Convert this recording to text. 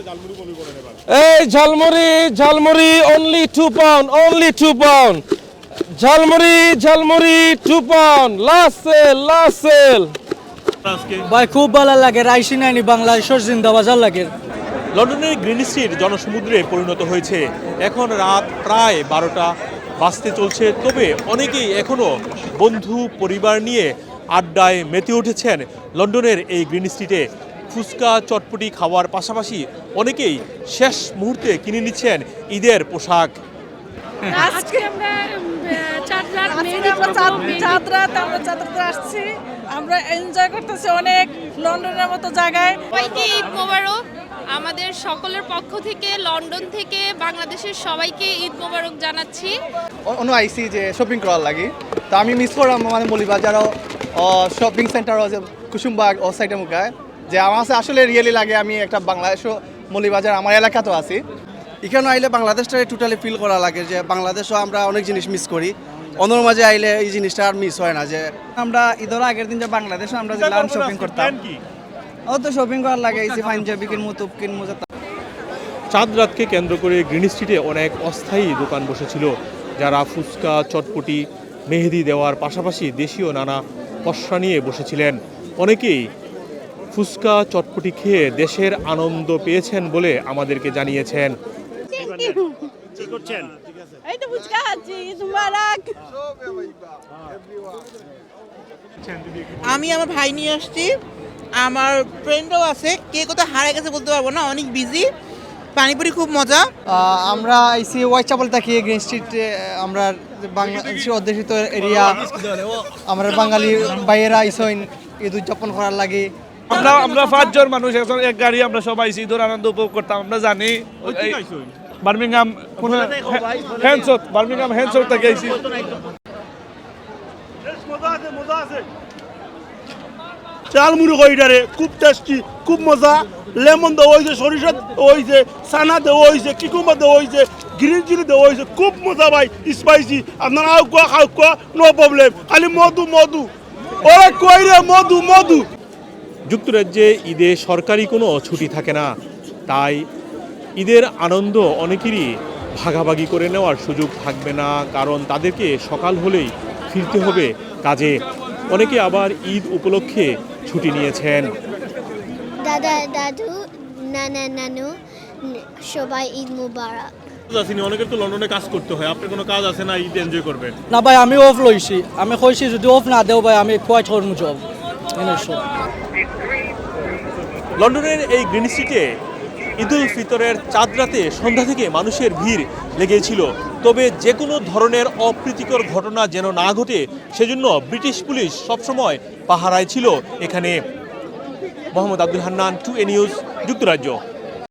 এই jhalmuri jhalmuri only two pound only two pound jhalmuri jhalmuri two pound last sale last sale ভাই খুব ভালো লাগে Raisi নাইনি বাংলাদেশের জিন্দাবাজার লাগে। লন্ডনের গ্রিন স্ট্রিট জনসমুদ্রে পরিণত হয়েছে। এখন রাত প্রায় বারোটা বাঁচতে চলছে তবে অনেকেই এখনও বন্ধু পরিবার নিয়ে আড্ডায় মেতে উঠেছেন লন্ডনের এই গ্রিন স্ট্রিটে। ফুচকা চটপটি খাওয়ার পাশাপাশি অনেকেই শেষ মুহূর্তে কিনে নিচ্ছেন ঈদের পোশাক। আজকে আমরা চার রাত আমরা চাঁদ রাত আসছি। আমরা এনজয় করতেছি অনেক লন্ডনের মতো জায়গায়। সবাইকে ঈদ মোবারক। আমাদের সকলের পক্ষ থেকে লন্ডন থেকে বাংলাদেশের সবাইকে ঈদ মোবারক জানাচ্ছি। অনু আইসি যে শপিং করার লাগে। তো আমি মিস করলাম মানে মলিবাজারও শপিং সেন্টারও যে কুসুমবাগ ও সাইডে মুখায়। যে আমার কাছে আসলে রিয়েলি লাগে আমি একটা বাংলাদেশও মলিবাজার আমার এলাকাতেও আছি। এখানে আইলে বাংলাদেশটা টোটালি ফিল করা লাগে যে বাংলাদেশও আমরা অনেক জিনিস মিস করি। অন্যর মাঝে আইলে এই জিনিসটা আর মিস হয় না যে আমরা ঈদের আগের দিন যে বাংলাদেশে আমরা যে গেলাম শপিং করতাম। ও তো শপিং করার লাগে এই যে পাঞ্জাবি কিনবো তুপ কিনবো যা চাঁদ রাতকে কেন্দ্র করে গ্রিন স্ট্রিটে অনেক অস্থায়ী দোকান বসেছিল যারা ফুচকা চটপটি মেহেদি দেওয়ার পাশাপাশি দেশীয় নানা পশরা নিয়ে বসেছিলেন। অনেকেই ফুচকা চটপটি খেয়ে দেশের আনন্দ পেয়েছেন বলে আমাদেরকে জানিয়েছেন। আমি আমার ভাই নিয়ে আসছি। আমার ফ্রেন্ডও আছে কে কোথাও হারিয়ে গেছে বলতে পারব না অনেক বিজি পানিপুরি খুব মজা। আমরা আইসি হোয়াইট চাপল থাকি গ্রিন স্ট্রিটে আমরা বাংলাদেশের অধ্যুষিত এরিয়া আমরা বাঙালি বাইয়েরা আইসইন ঈদ উদযাপন করার লাগে। আমরা আমরা পাঁচজন মানুষ এখন এক গাড়ি আমরা সবাই ঈদের আনন্দ উপভোগ করতাম আমরা জানি। বার্মিংহাম হ্যান্ডসত বার্মিংহাম হ্যান্ডসত থেকে আইছি। চাল মুড়ি কইটারে খুব টেস্টি খুব মজা। লেমন দেওয়া হয়েছে সরিষা দেওয়া হয়েছে সানা দেওয়া হয়েছে কিকুম্বা দেওয়া হয়েছে গ্রিন চিলি দেওয়া হয়েছে খুব মজা ভাই স্পাইসি আপনারা আউ কোয়া খাও কোয়া নো প্রবলেম খালি মধু মধু। ওরা কই রে মধু মধু? যুক্তরাজ্যে ঈদে সরকারি কোনো ছুটি থাকে না। তাই ঈদের আনন্দ অনেকেরই ভাগাভাগি করে নেওয়ার সুযোগ থাকবে না কারণ তাদেরকে সকাল হলেই ফিরতে হবে কাজে। অনেকে আবার ঈদ উপলক্ষে ছুটি নিয়েছেন। দাদা দাদু নানা নানু সবাই ঈদ মুবারক। আসেনি অনেকের তো লন্ডনে কাজ করতে হয়। আপনার কোনো কাজ আছে না? ঈদ এনজয় করবেন না ভাই আমি অফ লইছি। আমি কইছি যদি অফ না দেও ভাই আমি কোয়াইট করব জব লন্ডনের এই গ্রিন স্ট্রিটে ঈদুল ফিতরের চাঁদ রাতে সন্ধ্যা থেকে মানুষের ভিড় লেগেছিল। তবে যে কোনো ধরনের অপ্রীতিকর ঘটনা যেন না ঘটে, সেজন্য ব্রিটিশ পুলিশ সবসময় পাহারায় ছিল। এখানে Mohammad Abdul Hannan to A news যুক্তরাজ্য।